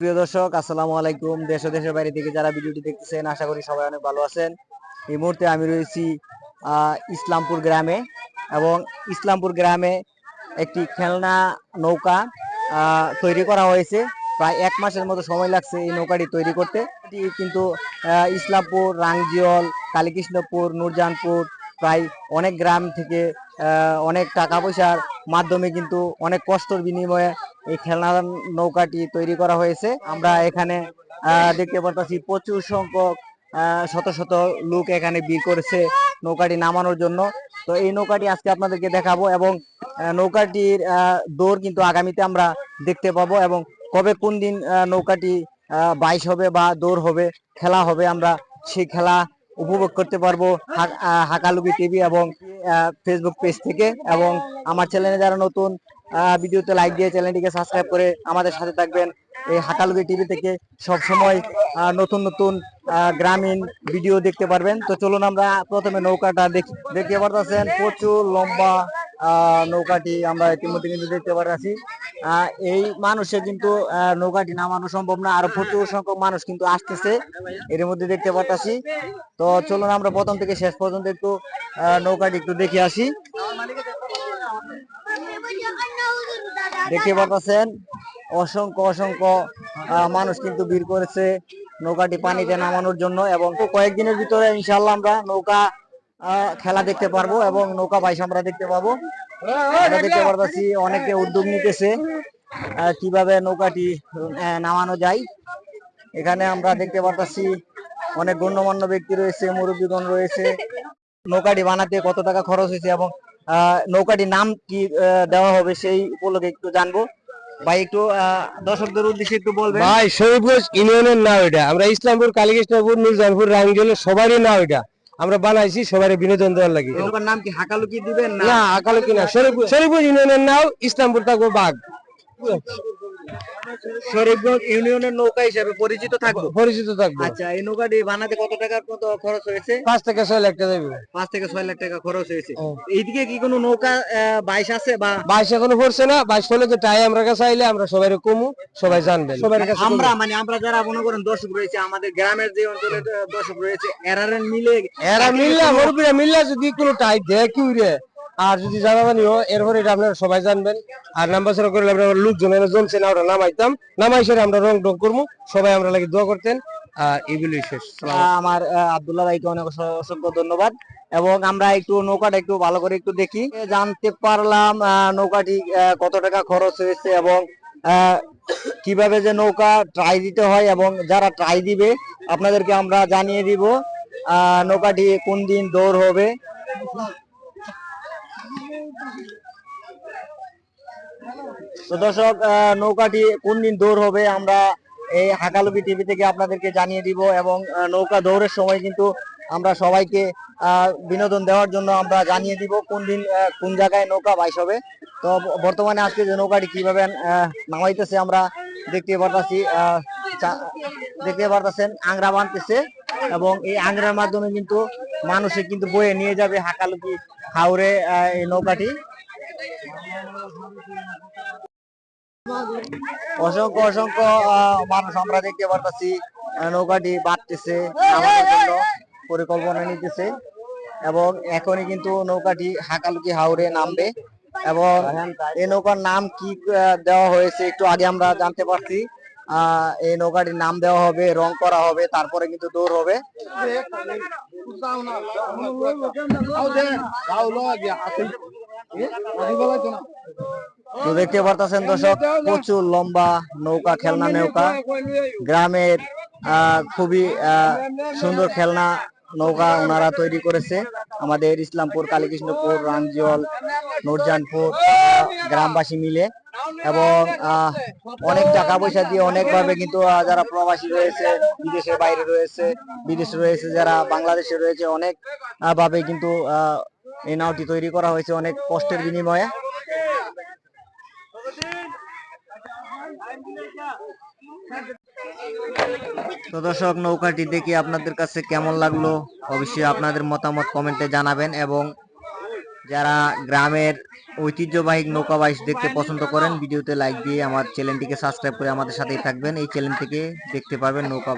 প্রিয় দর্শক, আসসালামু আলাইকুম। দেশ দেশের বাইরে থেকে যারা ভিডিওটি দেখতেছেন, আশা করি সবাই অনেক ভালো আছেন। এই মুহূর্তে আমি রয়েছি ইসলামপুর গ্রামে এবং ইসলামপুর গ্রামে একটি খেলনা নৌকা তৈরি করা হয়েছে। প্রায় এক মাসের মতো সময় লাগছে এই নৌকাটি তৈরি করতে। কিন্তু ইসলামপুর রাংজিয়ল কালীকৃষ্ণপুর নূরজাহানপুর প্রায় অনেক গ্রাম থেকে অনেক টাকা পয়সার মাধ্যমে কিন্তু অনেক কষ্টর বিনিময়ে এই খেলনা নৌকাটি তৈরি করা হয়েছে। আমরা এখানে দেখতে পারতেছি প্রচুর সংখ্যক শত শত লোক এখানে ভিড় করেছে নৌকাটি নামানোর জন্য। তো এই নৌকাটি আজকে আপনাদেরকে দেখাবো এবং নৌকাটির দৌড় কিন্তু আগামীতে আমরা দেখতে পাবো এবং কবে কোন দিন নৌকাটি বাইশ হবে বা দৌড় হবে, খেলা হবে, আমরা সেই খেলা উপভোগ করতে পারব হাকালুকি টিভি এবং ফেসবুক পেজ থেকে এবং আমার চ্যানেলে যারা নতুন ভিডিওতে লাইক দিয়ে চ্যানেলটিকে সাবস্ক্রাইব করে আমাদের সাথে থাকবেন। এই হাকালুকি টিভি থেকে সব সময় নতুন নতুন গ্রামীণ ভিডিও দেখতে পারবেন। তো চলুন আমরা প্রথমে নৌকাটা দেখি দেখতে পারতেছেন, প্রচুর লম্বা নৌকাটি আমরা ইতিমধ্যে কিন্তু দেখতে পারতেছি। এই মানুষের কিন্তু নৌকাটি নামানো সম্ভব না, আর প্রচুর সংখ্যক মানুষ কিন্তু আসতেছে। এর মধ্যে দেখতে পারতাছি। তো চলুন আমরা প্রথম থেকে শেষ পর্যন্ত একটু নৌকাটি একটু দেখে আসি। দেখতে পারতেছেন? অসংখ্য অসংখ্য মানুষ কিন্তু ভিড় করেছে নৌকাটি পানিতে নামানোর জন্য এবং কয়েকদিনের ভিতরে ইনশাল্লাহ আমরা নৌকা খেলা দেখতে পারব এবং নৌকা বাইশ আমরা দেখতে পাবো। আমরা দেখতে পারতেছি অনেকে উদ্যোগ নিতেছে কীভাবে নৌকাটি নামানো যায়। এখানে আমরা দেখতে পারতেছি অনেক গণ্যমান্য ব্যক্তি রয়েছে মুরব্বীগণ রয়েছে। নৌকাটি বানাতে কত টাকা খরচ হয়েছে এবং নৌকাটির নাম কি দেওয়া হবে সেই উপলক্ষে একটু জানব। ভাই একটু দর্শকদের উদ্দেশ্যে একটু বলবেন। ভাই শরীফগঞ্জ ইউনিয়নের নাম এটা। আমরা ইসলামপুর কালীকৃষ্ণপুর মির্জানপুর রাঙ্গেল সবারই নাম এটা। আমরা বানাইছি সবারই বিনোদন দেওয়ার লাগে। নৌকার নাম কি হাকালুকি দিবেন না? হাকালুকি না। শরীফগঞ্জ ইউনিয়নের নাও ইসলামপুর থাকব বাঘ শরীফগঞ্জ ইউনিয়নের নৌকা হিসেবে পরিচিত থাকব? পরিচিত থাকব। আচ্ছা এই নৌকাটি বানাতে কত টাকার মতো খরচ হয়েছে? পাঁচ থেকে ছয় লাখ টাকা দেবে। পাঁচ থেকে ছয় লাখ টাকা খরচ হয়েছে। এইদিকে কি কোনো নৌকা বাইশ আছে বা? বাইশ এখনও পড়ছে না বাইশ হলে যে টাই আমরা কাছে আইলে আমরা সবাই কমু সবাই জানবে। সবার কাছে আমরা মানে আমরা যারা মনে করেন দর্শক রয়েছে আমাদের গ্রামের যে অঞ্চলে দর্শক রয়েছে এরারের মিলে এরা মিললা মুরব্বীরা মিললা যদি কোনো টাই দেয় কি রে? আর যদি জানা জানিও এরপরে এটা আপনারা সবাই জানবেন। আর নাম্বার ছাড়া করলে আমরা লোকজন জমছে না, ওরা নামাইতাম। নামাই সেরে আমরা রং টং করব সবাই আমরা লাগে দোয়া করতেন। আর আমার আব্দুল্লাহ ভাইকে অনেক অসংখ্য ধন্যবাদ। এবং আমরা একটু নৌকাটা একটু ভালো করে একটু দেখি। জানতে পারলাম নৌকাটি কত টাকা খরচ হয়েছে এবং কীভাবে যে নৌকা ট্রাই দিতে হয় এবং যারা ট্রাই দিবে, আপনাদেরকে আমরা জানিয়ে দিব। নৌকাটি কোন দিন দৌড় হবে? তো দর্শক নৌকাটি কোন দিন দৌড় হবে আমরা এই হাকালুকি টিভি থেকে আপনাদেরকে জানিয়ে দিব এবং নৌকা দৌড়ের সময় কিন্তু আমরা সবাইকে বিনোদন দেওয়ার জন্য আমরা জানিয়ে দিব কোন দিন কোন জায়গায় নৌকা বাইশ হবে। তো বর্তমানে আজকে যে নৌকাটি কীভাবে নামাইতেছে আমরা দেখতে পারতাছি দেখতে পারতেছেন, আংরা বানতেছে এবং এই আংরার মাধ্যমে কিন্তু মানুষে কিন্তু বয়ে নিয়ে যাবে হাকালুকি হাওড়ে এই নৌকাটি। অসংখ্য অসংখ্য মানুষ আমরা দেখতে পারতাছি নৌকাটি বাড়তেছে পরিকল্পনা নিতেছে এবং এখনই কিন্তু নৌকাটি হাকালুকি হাওড়ে নামবে এবং এই নৌকার নাম কি দেওয়া হয়েছে একটু আগে আমরা জানতে পারছি। এই নৌকাটির নাম দেওয়া হবে, রং করা হবে, তারপরে কিন্তু দৌড় হবে। তো দেখতে পারতেছেন দর্শক, প্রচুর লম্বা নৌকা, খেলনা নৌকা। গ্রামের খুবই সুন্দর খেলনা নৌকা ওনারা তৈরি করেছে। আমাদের ইসলামপুর, কালীকৃষ্ণপুর রামজিয়ল নুরজানপুর, গ্রামবাসী মিলে। এবং অনেক টাকা পয়সা দিয়ে অনেক ভাবে কিন্তু যারা প্রবাসী রয়েছে বিদেশের বাইরে রয়েছে বিদেশে রয়েছে যারা বাংলাদেশে রয়েছে অনেক ভাবে কিন্তু এই নাওটি তৈরি করা হয়েছে অনেক কষ্টের বিনিময়ে। তো দর্শক নৌকাটি দেখে আপনাদের কাছে কেমন লাগল? অবশ্যই আপনাদের মতামত কমেন্টে জানাবেন এবং যারা গ্রামের ঐতিহ্যবাহী নৌকা বাইশ দেখতে পছন্দ করেন, ভিডিওতে লাইক দিয়ে আমার চ্যানেলটিকে সাবস্ক্রাইব করে আমাদের সাথেই থাকবেন। এই চ্যানেল থেকে দেখতে পারবেন নৌকা